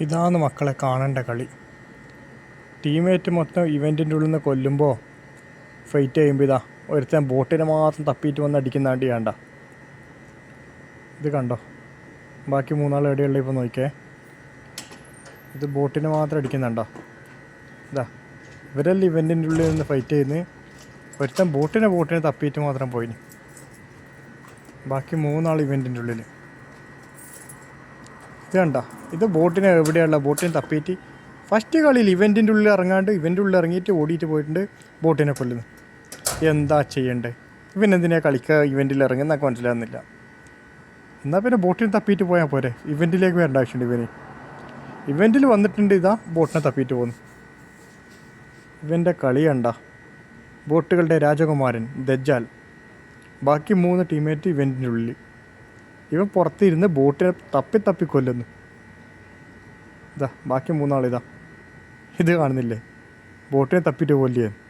ഇതാണ് മക്കളെ കാണേണ്ട കളി. ടീമേറ്റ് മൊത്തം ഇവന്റിന്റെ ഉള്ളിൽ നിന്ന് കൊല്ലുമ്പോൾ ഫൈറ്റ് ചെയ്യുമ്പോൾ ഇതാ ഒരുത്തൻ ബോട്ടിനെ മാത്രം തപ്പിയിട്ട് വന്ന് അടിക്കുന്നാണ്ട് അടി വേണ്ട ഇത് കണ്ടോ? ബാക്കി മൂന്നാൾ എവിടെയുള്ള ഇപ്പോൾ നോക്കിയേ. ഇത് ബോട്ടിനെ മാത്രം അടിക്കുന്നുണ്ടോ? ഇതാ ഇവരെല്ലാം ഇവന്റിന്റെ ഉള്ളിൽ നിന്ന് ഫൈറ്റ് ചെയ്യുന്നത് ഒരുത്തൻ ബോട്ടിനെ ബോട്ടിനെ തപ്പിയിട്ട് മാത്രം പോയിന്. ബാക്കി മൂന്നാൾ ഇവന്റിന്റെ ഉള്ളിൽ ഇത് കണ്ട? ഇത് ബോട്ടിന് എവിടെയുള്ള ബോട്ടിന് തപ്പിയിട്ട് ഫസ്റ്റ് കളിയിൽ ഇവന്റിന്റെ ഉള്ളിൽ ഇറങ്ങാണ്ട് ഇവന്റെ ഉള്ളിൽ ഇറങ്ങിയിട്ട് ഓടിയിട്ട് പോയിട്ടുണ്ട് ബോട്ടിനെ കൊല്ലുന്നു. എന്താ ചെയ്യണ്ടേ? ഇവനെന്തിനാ കളിക്കുക ഇവന്റിൽ ഇറങ്ങുന്നൊക്കെ മനസ്സിലാകുന്നില്ല എന്നാൽ പിന്നെ ബോട്ടിന് തപ്പിയിട്ട് പോയാൽ പോരെ? ഇവന്റിലേക്ക് വരേണ്ട ആവശ്യമുണ്ട് ഇവന്. ഇവന്റിൽ വന്നിട്ടുണ്ട് ഇതാ ബോട്ടിനെ തപ്പിയിട്ട് പോകുന്നു. ഇവന്റെ കളി കണ്ട? ബോട്ടുകളുടെ രാജകുമാരൻ ദജ്ജാൽ. ബാക്കി മൂന്ന് ടീമേറ്റ് ഇവന്റിന്റെ ഉള്ളിൽ. ഇവൻ പുറത്തിരുന്ന് ബോട്ടിനെ തപ്പി തപ്പി കൊല്ലുന്നു. ഇതാ ബാക്കി മൂന്നാളിതാ. ഇത് കാണുന്നില്ലേ? ബോട്ടിനെ തപ്പിയിട്ട് കൊല്ലിയത്